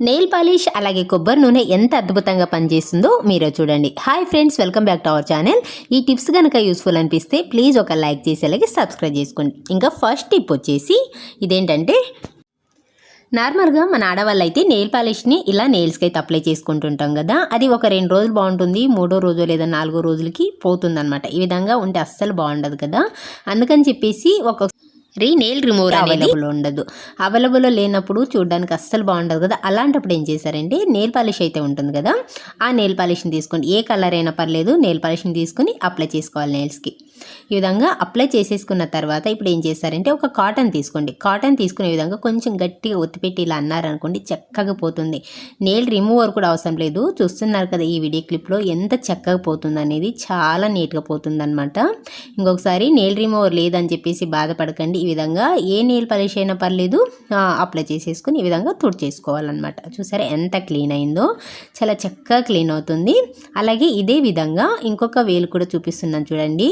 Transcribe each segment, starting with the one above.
Nail polish అలాగే కొబ్బరి నూనె ఎంత అద్భుతంగా పనిచేస్తుందో మీరే చూడండి. Hi friends welcome back to our channel ఈ టిప్స్ కనుక యూస్ఫుల్ అనిపిస్తే ప్లీజ్ ఒక లైక్ చేసి అలాగే సబ్స్క్రైబ్ చేసుకోండి. ఇంకా ఫస్ట్ టిప్ వచ్చేసి ఇదేంటంటే నార్మల్గా మన ఆడవాళ్ళు అయితే నెయిల్ పాలిష్ని ఇలా నెయిల్స్కి అయితే అప్లై చేసుకుంటుంటాం కదా. అది ఒక రెండు రోజులు బాగుంటుంది మూడో రోజు లేదా నాలుగో రోజులకి పోతుందన్నమాట. ఈ విధంగా ఉంటే అస్సలు బాగుండదు కదా. అందుకని చెప్పేసి ఒక రీ నెయిల్ రిమూవర్ అవైలబుల్ ఉండదు. అవైలబుల్ లేనప్పుడు చూడడానికి అస్సలు బాగుండదు కదా. అలాంటప్పుడు ఏం చేశారంటే నెయిల్ పాలిష్ అయితే ఉంటుంది కదా ఆ నెయిల్ పాలిష్ని తీసుకొని ఏ కలర్ అయినా పర్లేదు నెయిల్ పాలిష్ని తీసుకొని అప్లై చేసుకోవాలి నెయిల్స్కి ఈ విధంగా అప్లై చేసేసుకున్న తర్వాత ఇప్పుడు ఏం చేస్తారంటే ఒక కాటన్ తీసుకోండి. కాటన్ తీసుకునే విధంగా కొంచెం గట్టిగా ఒత్తిపెట్టి ఇలా అన్నారనుకోండి చక్కగా పోతుంది. నెయిల్ రిమూవర్ కూడా అవసరం లేదు. చూస్తున్నారు కదా ఈ వీడియో క్లిప్లో ఎంత చక్కగా పోతుంది అనేది చాలా నీట్గా పోతుంది అనమాట ఇంకొకసారి నెయిల్ రిమూవర్ లేదని చెప్పేసి బాధపడకండి. ఈ విధంగా ఏ నెయిల్ పాలిష్ అయినా పర్లేదు. అప్లై చేసేసుకుని ఈ విధంగా తుడి చేసుకోవాలన్నమాట. చూసారా ఎంత క్లీన్ అయిందో. చాలా చక్కగా క్లీన్ అవుతుంది. అలాగే ఇదే విధంగా ఇంకొక వేలు కూడా చూపిస్తున్నాను చూడండి.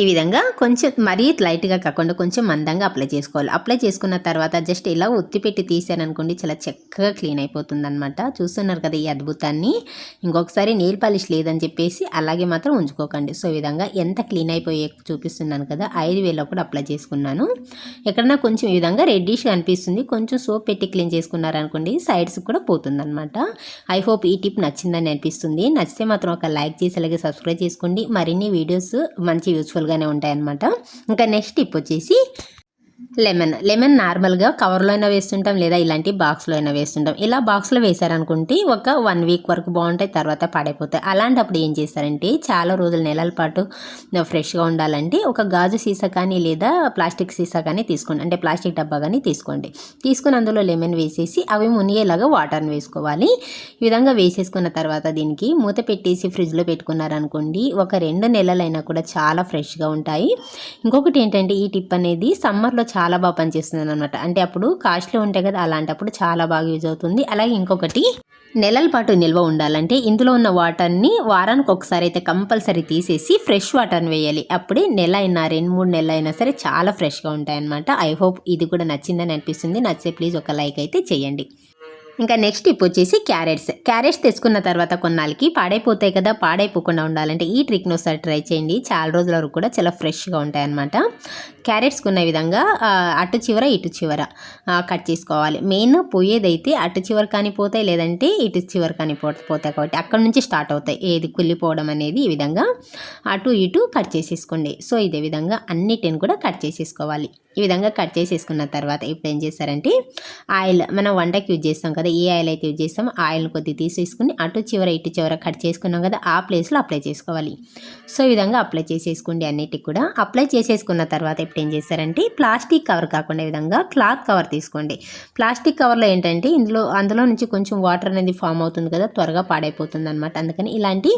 ఈ విధంగా కొంచెం మరీ లైట్గా కాకుండా కొంచెం మందంగా అప్లై చేసుకోవాలి. అప్లై చేసుకున్న తర్వాత జస్ట్ ఇలా ఒత్తి పెట్టి తీసారనుకోండి చాలా చక్కగా క్లీన్ అయిపోతుందనమాట చూస్తున్నారు కదా ఈ అద్భుతాన్ని. ఇంకొకసారి నెయిల్ పాలిష్ లేదని చెప్పేసి అలాగే మాత్రం ఉంచుకోకండి. సో విధంగా ఎంత క్లీన్ అయిపోయే చూపిస్తున్నాను కదా ఐదు వేలో కూడా అప్లై చేసుకున్నాను. ఎక్కడన్నా కొంచెం ఈ విధంగా రెడ్డిష్గా అనిపిస్తుంది. కొంచెం సోప్ పెట్టి క్లీన్ చేసుకున్నారనుకోండి సైడ్స్ కూడా పోతుందనమాట ఐ హోప్ ఈ టిప్ నచ్చిందని అనిపిస్తుంది. నచ్చితే మాత్రం ఒక లైక్ చేసి అలాగే సబ్స్క్రైబ్ చేసుకోండి. మరిన్ని వీడియోస్ మంచి యూస్ఫుల్ యూస్ఫుల్గానే ఉంటాయన్నమాట. ఇంకా నెక్స్ట్ టిప్ వచ్చేసి లెమన్. లెమన్ నార్మల్గా కవర్లో అయినా వేస్తుంటాం లేదా ఇలాంటి బాక్స్లో అయినా వేస్తుంటాం. ఇలా బాక్స్లో వేశారనుకుంటే ఒక వన్ వీక్ వరకు బాగుంటాయి తర్వాత పాడైపోతాయి. అలాంటప్పుడు ఏం చేస్తారంటే చాలా రోజులు నెలల పాటు ఫ్రెష్గా ఉండాలంటే ఒక గాజు సీసా కానీ లేదా ప్లాస్టిక్ సీసా కానీ తీసుకోండి. అంటే ప్లాస్టిక్ డబ్బా కానీ తీసుకోండి. తీసుకుని అందులో లెమన్ వేసేసి అవి మునిగేలాగా వాటర్ని వేసుకోవాలి. ఈ విధంగా వేసేసుకున్న తర్వాత దీనికి మూత పెట్టేసి ఫ్రిడ్జ్లో పెట్టుకున్నారనుకోండి ఒక రెండు నెలలైనా కూడా చాలా ఫ్రెష్గా ఉంటాయి. ఇంకొకటి ఏంటంటే ఈ టిప్ అనేది సమ్మర్లో చాలా చాలా బాగా పనిచేస్తుంది అనమాట అంటే అప్పుడు కాస్ట్లో ఉంటాయి కదా అలాంటప్పుడు చాలా బాగా యూజ్ అవుతుంది. అలాగే ఇంకొకటి నెలల పాటు నిల్వ ఉండాలంటే ఇందులో ఉన్న వాటర్ని వారానికి ఒకసారి అయితే కంపల్సరీ తీసేసి ఫ్రెష్ వాటర్ని వేయాలి. అప్పుడే నెల అయినా రెండు మూడు నెలలు అయినా సరే చాలా ఫ్రెష్గా ఉంటాయి అనమాట ఐ హోప్ ఇది కూడా నచ్చిందని అనిపిస్తుంది. నచ్చితే ప్లీజ్ ఒక లైక్ అయితే చేయండి. ఇంకా నెక్స్ట్ టిప్ వచ్చేసి క్యారెట్స్ క్యారెట్స్ తెచ్చుకున్న తర్వాత కొన్నాళ్ళకి పాడైపోతాయి కదా పాడైపోకుండా ఉండాలంటే ఈ ట్రిక్ను ఒకసారి ట్రై చేయండి. చాలా రోజుల వరకు కూడా చాలా ఫ్రెష్గా ఉంటాయన్నమాట క్యారెట్స్ కొన్న విధంగా అటు చివర ఇటు చివర కట్ చేసుకోవాలి. మెయిన్ పోయేదైతే అటు చివర కానీ పోతాయి లేదంటే ఇటు చివర కానీ పోతాయి కాబట్టి అక్కడ నుంచి స్టార్ట్ అవుతాయి. ఏది కుళ్ళిపోవడం అనేది ఈ విధంగా అటు ఇటు కట్ చేసేసుకోండి. సో ఇదే విధంగా అన్నిటిని కూడా కట్ చేసేసుకోవాలి. ఈ విధంగా కట్ చేసేసుకున్న తర్వాత ఇప్పుడు ఏం చేస్తారంటే ఆయిల్ మనం వంటకి యూజ్ చేస్తాం కదా ఏ ఆయిల్ అయితే యూజ్ చేస్తామో ఆయిల్ కొద్ది తీసేసుకుని అటు చివర ఇటు చివర కట్ చేసుకున్నాం కదా ఆ ప్లేస్లో అప్లై చేసుకోవాలి. సో ఈ విధంగా అప్లై చేసేసుకోండి అన్నిటికి కూడా. అప్లై చేసేసుకున్న తర్వాత ఇప్పుడు ఏం చేస్తారంటే ప్లాస్టిక్ కవర్ కాకుండా విధంగా క్లాత్ కవర్ తీసుకోండి. ప్లాస్టిక్ కవర్లో ఏంటంటే ఇందులో అందులో నుంచి కొంచెం వాటర్ అనేది ఫామ్ అవుతుంది కదా త్వరగా పాడైపోతుంది అనమాట అందుకని ఇలాంటి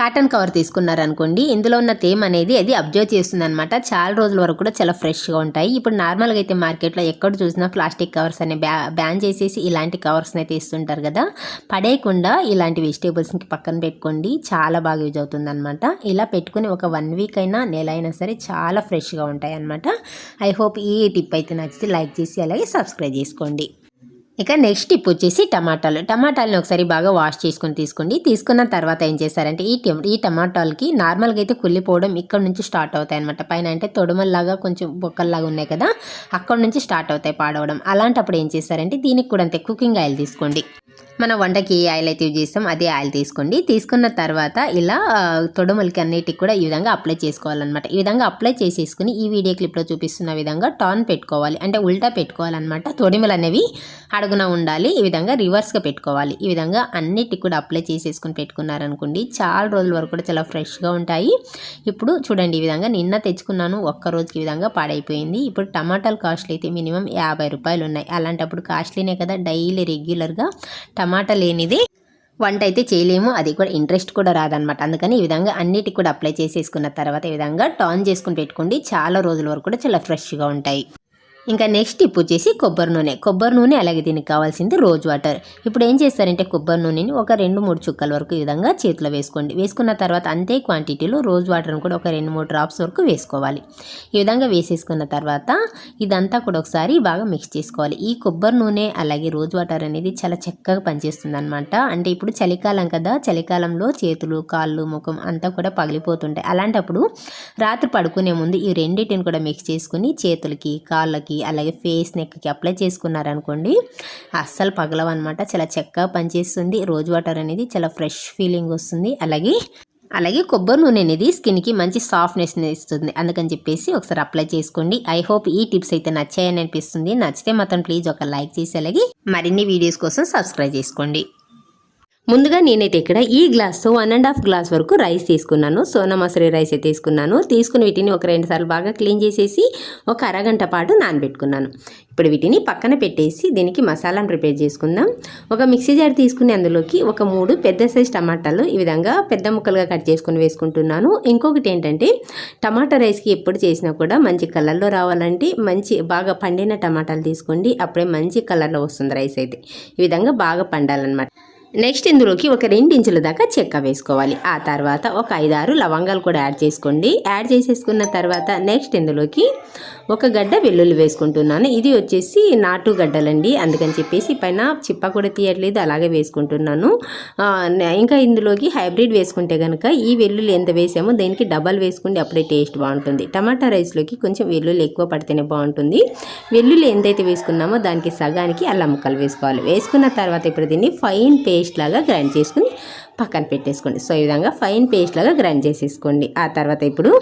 కాటన్ కవర్ తీసుకున్నారనుకోండి ఇందులో ఉన్న తేమ అనేది అది అబ్జర్వ్ చేస్తుందనమాట చాలా రోజుల వరకు కూడా చాలా ఫ్రెష్గా ఉంటాయి. ఇప్పుడు నార్మల్గా అయితే మార్కెట్లో ఎక్కడ చూసినా ప్లాస్టిక్ కవర్స్ అనే బ్యా బ్యాన్ చేసేసి ఇలాంటి కవర్స్ని అయితే ఇస్తుంటారు కదా. పడేయకుండా ఇలాంటి వెజిటేబుల్స్కి పక్కన పెట్టుకోండి. చాలా బాగా యూజ్ అవుతుంది అనమాట ఇలా పెట్టుకుని ఒక వన్ వీక్ అయినా నెల అయినా సరే చాలా ఫ్రెష్గా ఉంటాయి అనమాట ఐ హోప్ ఈ టిప్ అయితే నచ్చితే లైక్ చేసి అలాగే సబ్స్క్రైబ్ చేసుకోండి. ఇక నెక్స్ట్ టిప్ వచ్చేసి టమాటాలు. టమాటాలను ఒకసారి బాగా వాష్ చేసుకొని తీసుకోండి. తీసుకున్న తర్వాత ఏం చేస్తారంటే ఈ ఈ టమాటాలకి నార్మల్గా అయితే కుళ్ళిపోవడం ఇక్కడ నుంచి స్టార్ట్ అవుతాయి అనమాట పైన అంటే తొడుమల్లాగా కొంచెం బొక్కల్లాగా ఉన్నాయి కదా అక్కడ నుంచి స్టార్ట్ అవుతాయి పాడవడం. అలాంటప్పుడు ఏం చేస్తారంటే దీనికి కూడా అంతే కుకింగ్ ఆయిల్ తీసుకోండి. మన వంటకి ఏ ఆయిల్ అయితే యూజ్ చేస్తాం అదే ఆయిల్ తీసుకోండి. తీసుకున్న తర్వాత ఇలా తొడమలకి అన్నిటికి కూడా ఈ విధంగా అప్లై చేసుకోవాలన్నమాట. ఈ విధంగా అప్లై చేసేసుకుని ఈ వీడియో క్లిప్లో చూపిస్తున్న విధంగా టర్న్ పెట్టుకోవాలి. అంటే ఉల్టా పెట్టుకోవాలన్నమాట. తొడిమలు అనేవి అడుగున ఉండాలి. ఈ విధంగా రివర్స్గా పెట్టుకోవాలి. ఈ విధంగా అన్నిటికి కూడా అప్లై చేసేసుకుని పెట్టుకున్నారనుకోండి చాలా రోజుల వరకు కూడా చాలా ఫ్రెష్గా ఉంటాయి. ఇప్పుడు చూడండి ఈ విధంగా నిన్న తెచ్చుకున్నాను. ఒక్క రోజుకి ఈ విధంగా పాడైపోయింది. ఇప్పుడు టమాటాలు కాస్ట్లు అయితే మినిమం యాభై రూపాయలు ఉన్నాయి అలాంటప్పుడు కాస్ట్లీనే కదా. డైలీ రెగ్యులర్గా టమాటా లేనిది వంట అయితే చేయలేము. అది కూడా ఇంట్రెస్ట్ కూడా రాదనమాట అందుకని ఈ విధంగా అన్నిటికి కూడా అప్లై చేసేసుకున్న తర్వాత ఈ విధంగా టాన్ చేసుకుని పెట్టుకోండి. చాలా రోజుల వరకు కూడా చాలా ఫ్రెష్గా ఉంటాయి. ఇంకా నెక్స్ట్ ఇప్పుడు వచ్చేసి కొబ్బరి నూనె. కొబ్బరి నూనె అలాగే దీనికి కావాల్సింది రోజ్ వాటర్. ఇప్పుడు ఏం చేస్తారంటే కొబ్బరి నూనెని ఒక రెండు మూడు చుక్కల వరకు ఈ విధంగా చేతిలో వేసుకోండి. వేసుకున్న తర్వాత అంతే క్వాంటిటీలో రోజ్ వాటర్ని కూడా ఒక రెండు మూడు డ్రాప్స్ వరకు వేసుకోవాలి. ఈ విధంగా వేసేసుకున్న తర్వాత ఇదంతా కూడా ఒకసారి బాగా మిక్స్ చేసుకోవాలి. ఈ కొబ్బరి నూనె అలాగే రోజ్ వాటర్ అనేది చాలా చక్కగా పనిచేస్తుంది అనమాట అంటే ఇప్పుడు చలికాలం కదా చలికాలంలో చేతులు కాళ్ళు ముఖం అంతా కూడా పగిలిపోతుంటాయి. అలాంటప్పుడు రాత్రి పడుకునే ముందు ఈ రెండింటిని కూడా మిక్స్ చేసుకుని చేతులకి కాళ్ళకి అలాగే ఫేస్ నెక్కి అప్లై చేసుకున్నారనుకోండి అస్సలు పగలవన్నమాట. చాలా చక్కగా పనిచేస్తుంది. రోజ్ వాటర్ అనేది చాలా ఫ్రెష్ ఫీలింగ్ వస్తుంది. అలాగే అలాగే కొబ్బరి నూనె అనేది స్కిన్కి మంచి సాఫ్ట్నెస్ని ఇస్తుంది. అందుకని చెప్పేసి ఒకసారి అప్లై చేసుకోండి. ఐ హోప్ ఈ టిప్స్ అయితే నచ్చాయని అనిపిస్తుంది. నచ్చితే మాత్రం ప్లీజ్ ఒక లైక్ చేసి అలాగే మరిన్ని వీడియోస్ కోసం సబ్స్క్రైబ్ చేసుకోండి. ముందుగా నేనైతే ఇక్కడ ఈ గ్లాస్తో వన్ అండ్ హాఫ్ గ్లాస్ వరకు రైస్ తీసుకున్నాను. సోనా మసూరి రైస్ అయితే తీసుకున్నాను. తీసుకుని వీటిని ఒక రెండు సార్లు బాగా క్లీన్ చేసేసి ఒక అరగంట పాటు నానబెట్టుకున్నాను. ఇప్పుడు వీటిని పక్కన పెట్టేసి దీనికి మసాలాను ప్రిపేర్ చేసుకుందాం. ఒక మిక్సీ జార్ తీసుకుని అందులోకి ఒక మూడు పెద్ద సైజ్ టమాటాలు ఈ విధంగా పెద్ద ముక్కలుగా కట్ చేసుకుని వేసుకుంటున్నాను. ఇంకొకటి ఏంటంటే టమాటా రైస్కి ఎప్పుడు చేసినా కూడా మంచి కలర్లో రావాలంటే మంచి బాగా పండిన టమాటాలు తీసుకోండి. అప్పుడే మంచి కలర్లో వస్తుంది రైస్ అయితే. ఈ విధంగా బాగా పండాలన్నమాట. నెక్స్ట్ ఇందులోకి ఒక రెండు ఇంచుల దాకా చెక్క వేసుకోవాలి. ఆ తర్వాత ఒక ఐదారు లవంగాలు కూడా యాడ్ చేసుకోండి. యాడ్ చేసేసుకున్న తర్వాత నెక్స్ట్ ఇందులోకి ఒక గడ్డ వెల్లుల్లి వేసుకుంటున్నాను. ఇది వచ్చేసి నాటు గడ్డలండి. అందుకని చెప్పేసి పైన చిప్ప కూడా తీయట్లేదు అలాగే వేసుకుంటున్నాను. ఇంకా ఇందులోకి హైబ్రిడ్ వేసుకుంటే కనుక ఈ వెల్లుల్లి ఎంత వేసామో దీనికి డబల్ వేసుకుంటే అప్పుడే టేస్ట్ బాగుంటుంది. టమాటా రైస్లోకి కొంచెం వెల్లుల్లి ఎక్కువ పడితేనే బాగుంటుంది. వెల్లుల్లి ఎంతైతే వేసుకున్నామో దానికి సగానికి అల్లం ముక్కలు వేసుకోవాలి. వేసుకున్న తర్వాత ఇప్పుడు దీన్ని ఫైన్ పేస్ట్ లాగా గ్రైండ్ చేసుకుని పక్కన పెట్టేసుకోండి. సో ఈ విధంగా ఫైన్ పేస్ట్ లాగా గ్రైండ్ చేసేసుకోండి. ఆ తర్వాత ఇప్పుడు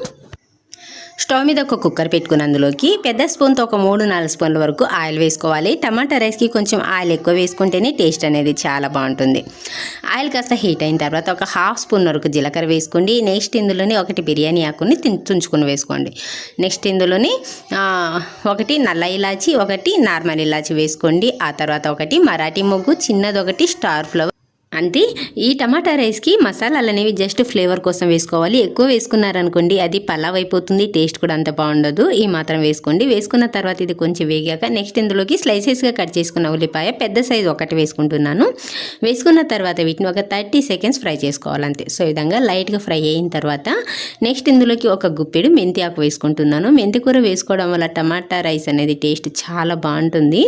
స్టవ్ మీద ఒక కుక్కర్ పెట్టుకుని అందులోకి పెద్ద స్పూన్తో ఒక మూడు నాలుగు స్పూన్ల వరకు ఆయిల్ వేసుకోవాలి. టమాటా రైస్కి కొంచెం ఆయిల్ ఎక్కువ వేసుకుంటేనే టేస్ట్ అనేది చాలా బాగుంటుంది. ఆయిల్ కాస్త హీట్ అయిన తర్వాత ఒక హాఫ్ స్పూన్ వరకు జీలకర్ర వేసుకోండి. నెక్స్ట్ ఇందులోనే ఒకటి బిర్యానీ ఆకుని తుంచుకుని వేసుకోండి. నెక్స్ట్ ఇందులోని ఒకటి నల్ల ఇలాచి ఒకటి నార్మల్ ఇలాచి వేసుకోండి. ఆ తర్వాత ఒకటి మరాఠీ మొగ్గు చిన్నది ఒకటి స్టార్ ఫ్లవర్. అంతే ఈ టమాటా రైస్కి మసాలాలు అనేవి జస్ట్ ఫ్లేవర్ కోసం వేసుకోవాలి. ఎక్కువ వేసుకున్నారనుకోండి అది పలావ్ అయిపోతుంది టేస్ట్ కూడా అంత బాగుండదు. ఈ మాత్రం వేసుకోండి. వేసుకున్న తర్వాత ఇది కొంచెం వేగాక నెక్స్ట్ ఇందులోకి స్లైసెస్గా కట్ చేసుకున్న ఉల్లిపాయ పెద్ద సైజు ఒకటి వేసుకుంటున్నాను. వేసుకున్న తర్వాత వీటిని ఒక థర్టీ సెకండ్స్ ఫ్రై చేసుకోవాలంతే. సో ఈ విధంగా లైట్గా ఫ్రై అయిన తర్వాత నెక్స్ట్ ఇందులోకి ఒక గుప్పెడు మెంతి ఆకు వేసుకుంటున్నాను. మెంతి కూర వేసుకోవడం వల్ల టమాటా రైస్ అనేది టేస్ట్ చాలా బాగుంటుంది.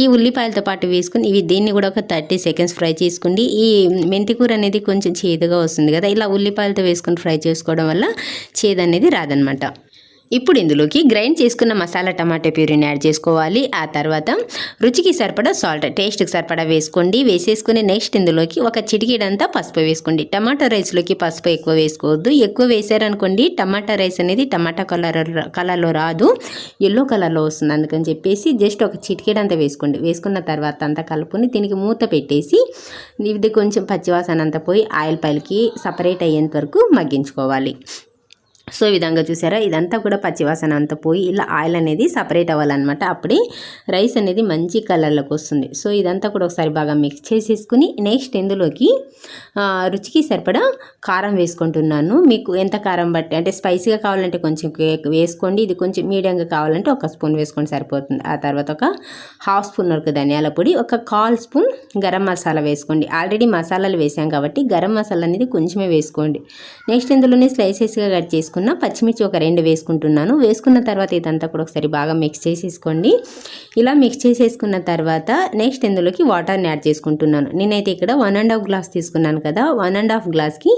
ఈ ఉల్లిపాయలతో పాటు వేసుకుని ఇవి దీన్ని కూడా ఒక థర్టీ సెకండ్స్ ఫ్రై చేసుకోండి ఈ ఈ మెంతికూర అనేది కొంచెం చేదుగా వస్తుంది కదా. ఇలా ఉల్లిపాయలతో వేసుకొని ఫ్రై చేసుకోవడం వల్ల చేదు అనేది రాదనమాట ఇప్పుడు ఇందులోకి గ్రైండ్ చేసుకున్న మసాలా టమాటా ప్యూరీని యాడ్ చేసుకోవాలి. ఆ తర్వాత రుచికి సరిపడా సాల్ట్ టేస్ట్కి సరిపడా వేసుకోండి. వేసేసుకుని నెక్స్ట్ ఇందులోకి ఒక చిటికీడంతా పసుపు వేసుకోండి. టమాటా రైస్లోకి పసుపు ఎక్కువ వేసుకోవద్దు. ఎక్కువ వేసారనుకోండి టమాటా రైస్ అనేది టమాటా కలర్ కలర్లో రాదు. ఎల్లో కలర్లో వస్తుంది అందుకని చెప్పేసి జస్ట్ ఒక చిటికీడంతా వేసుకోండి. వేసుకున్న తర్వాత అంతా కలుపుని దీనికి మూత పెట్టేసి ఇది కొంచెం పచ్చివాసన అంతా పోయి ఆయిల్ పైలకి సపరేట్ అయ్యేంత వరకు మగ్గించుకోవాలి. సో ఈ విధంగా చూసారా? ఇదంతా కూడా పచ్చివాసన అంతా పోయి ఇలా ఆయిల్ అనేది సపరేట్ అవ్వాలన్నమాట. అప్పుడే రైస్ అనేది మంచి కలర్లోకి వస్తుంది. సో ఇదంతా కూడా ఒకసారి బాగా మిక్స్ చేసేసుకుని నెక్స్ట్ ఇందులోకి రుచికి సరిపడా కారం వేసుకుంటున్నాను. మీకు ఎంత కారం బట్టి అంటే స్పైసీగా కావాలంటే కొంచెం వేసుకోండి. ఇది కొంచెం మీడియంగా కావాలంటే ఒక స్పూన్ వేసుకోండి సరిపోతుంది. ఆ తర్వాత ఒక హాఫ్ స్పూన్ వరకు ధనియాల పొడి ఒక కాల్ స్పూన్ గరం మసాలా వేసుకోండి. ఆల్రెడీ మసాలాలు వేసాం కాబట్టి గరం మసాలా అనేది కొంచెమే వేసుకోండి. నెక్స్ట్ ఇందులోనే స్లైసెస్గా కట్ చేసుకోండి వేసుకున్న పచ్చిమిర్చి ఒక రెండు వేసుకుంటున్నాను. వేసుకున్న తర్వాత ఇదంతా కూడా ఒకసారి బాగా మిక్స్ చేసేసుకోండి. ఇలా మిక్స్ చేసేసుకున్న తర్వాత నెక్స్ట్ ఇందులోకి వాటర్ని యాడ్ చేసుకుంటున్నాను. నేనైతే ఇక్కడ వన్ అండ్ హాఫ్ గ్లాస్ తీసుకున్నాను కదా. వన్ అండ్ హాఫ్ గ్లాస్కి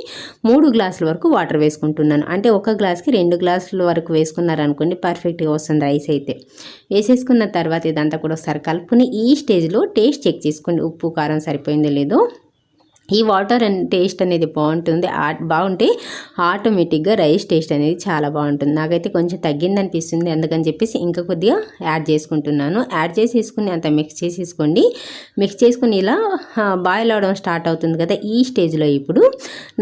మూడు గ్లాసుల వరకు వాటర్ వేసుకుంటున్నాను. అంటే ఒక గ్లాస్కి రెండు గ్లాసుల వరకు వేసుకున్నారనుకోండి పర్ఫెక్ట్గా వస్తుంది రైస్ అయితే. వేసేసుకున్న తర్వాత ఇదంతా కూడా ఒకసారి కలుపుని ఈ స్టేజ్లో టేస్ట్ చెక్ చేసుకోండి. ఉప్పు కారం సరిపోయిందో లేదో. ఈ వాటర్ అండ్ టేస్ట్ అనేది బాగుంటుంది. బాగుంటే ఆటోమేటిక్గా రైస్ టేస్ట్ అనేది చాలా బాగుంటుంది. నాకైతే కొంచెం తగ్గింది అనిపిస్తుంది అందుకని చెప్పేసి ఇంకా కొద్దిగా యాడ్ చేసుకుంటున్నాను. యాడ్ చేసేసుకుని అంత మిక్స్ చేసేసుకోండి. మిక్స్ చేసుకుని ఇలా బాయిల్ అవడం స్టార్ట్ అవుతుంది కదా ఈ స్టేజ్లో ఇప్పుడు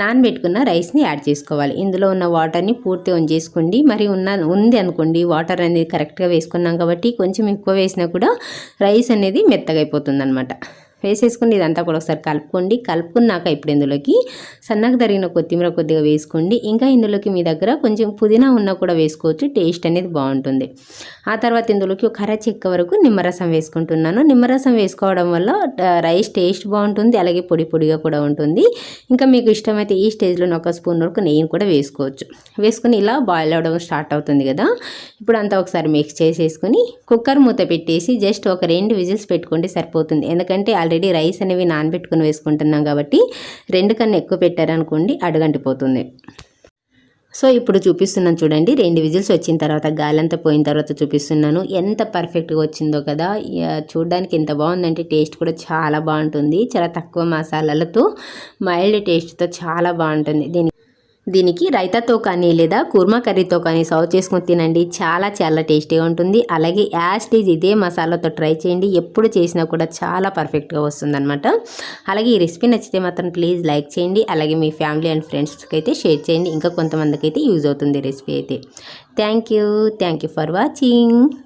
నానబెట్టుకున్న రైస్ని యాడ్ చేసుకోవాలి. ఇందులో ఉన్న వాటర్ని పూర్తి ఆన్ చేసుకోండి. మరి ఉన్న ఉంది అనుకోండి వాటర్ అనేది కరెక్ట్గా వేసుకున్నాం కాబట్టి కొంచెం ఎక్కువ వేసినా కూడా రైస్ అనేది మెత్తగా అయిపోతుంది అనమాట వేసేసుకుని ఇదంతా కూడా ఒకసారి కలుపుకోండి. కలుపుకున్నాక ఇప్పుడు ఇందులోకి సన్నగా తరిగిన కొత్తిమీర కొద్దిగా వేసుకోండి. ఇంకా ఇందులోకి మీ దగ్గర కొంచెం పుదీనా ఉన్నా కూడా వేసుకోవచ్చు. టేస్ట్ అనేది బాగుంటుంది. ఆ తర్వాత ఇందులోకి ఒక అర చెక్క వరకు నిమ్మరసం వేసుకుంటున్నాను. నిమ్మరసం వేసుకోవడం వల్ల రైస్ టేస్ట్ బాగుంటుంది. అలాగే పొడి పొడిగా కూడా ఉంటుంది. ఇంకా మీకు ఇష్టమైతే ఈ స్టేజ్లో ఒక స్పూన్ వరకు నెయ్యిని కూడా వేసుకోవచ్చు. వేసుకుని ఇలా బాయిల్ అవ్వడం స్టార్ట్ అవుతుంది కదా. ఇప్పుడు అంతా ఒకసారి మిక్స్ చేసేసుకుని కుక్కర్ మూత పెట్టేసి జస్ట్ ఒక రెండు విజిల్స్ పెట్టుకుంటే సరిపోతుంది. ఎందుకంటే ఆల్రెడీ రైస్ అనేవి నానబెట్టుకుని వేసుకుంటున్నాం కాబట్టి రెండు కన్నా ఎక్కువ పెట్టారనుకోండి అడగంటిపోతుంది. సో ఇప్పుడు చూపిస్తున్నాను చూడండి. రెండు విజిల్స్ వచ్చిన తర్వాత గాలంతా పోయిన తర్వాత చూపిస్తున్నాను. ఎంత పర్ఫెక్ట్గా వచ్చిందో కదా. చూడడానికి ఎంత బాగుందంటే టేస్ట్ కూడా చాలా బాగుంటుంది. చాలా తక్కువ మసాలాలతో మైల్డ్ టేస్ట్తో చాలా బాగుంటుంది. దీని దీనికి రైతాతో కానీ లేదా కుర్మా కర్రీతో కానీ సర్వ్ చేసుకొని తినండి. చాలా చాలా టేస్టీగా ఉంటుంది. అలాగే యాస్టీజ్ ఇదే మసాలాతో ట్రై చేయండి. ఎప్పుడు చేసినా కూడా చాలా పర్ఫెక్ట్గా వస్తుందన్నమాట. అలాగే ఈ రెసిపీ నచ్చితే మాత్రం ప్లీజ్ లైక్ చేయండి. అలాగే మీ ఫ్యామిలీ అండ్ ఫ్రెండ్స్కి అయితే షేర్ చేయండి. ఇంకా కొంతమందికి అయితే యూజ్ అవుతుంది రెసిపీ అయితే. Thank you. Thank you for watching.